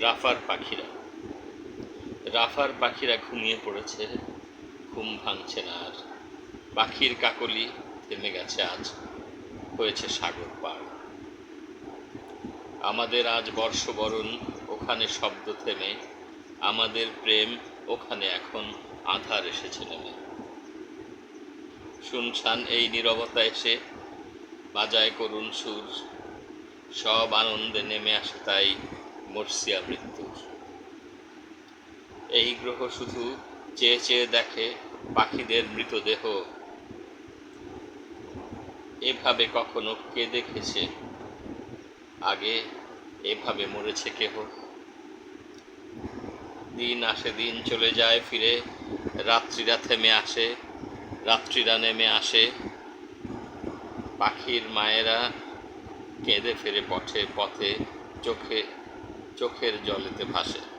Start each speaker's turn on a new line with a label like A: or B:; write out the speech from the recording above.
A: রাফার পাখিরা। রাফার পাখিরা ঘুমিয়ে পড়েছে, ঘুম ভাঙছে না আর। পাখির কাকলি থেমে গেছে আজ, হয়েছে সাগর পার। আমাদের আজ বর্ষবরণ, ওখানে শব্দ থেমে। আমাদের প্রেম, ওখানে এখন আধার এসেছে নেমে। শুনছান এই নীরবতা এসে, বাজায় করুণ সুর। সব আনন্দে নেমে আসে তাই। মর্সিয়া মৃত্যুর। এই গ্রহ শুধু চেয়ে চেয়ে দেখে পাখিদের মৃতদেহ। এভাবে কখনো কে দেখেছে আগে এভাবে মরেছে কেহ। দিন আসে দিন চলে যায় ফিরে, রাত্রিরা থেমে আসে, রাত্রিরা নেমে আসে। পাখির মায়েরা কেঁদে ফেরে পথে পথে, চোখে চোখের জলেতে ভাসে।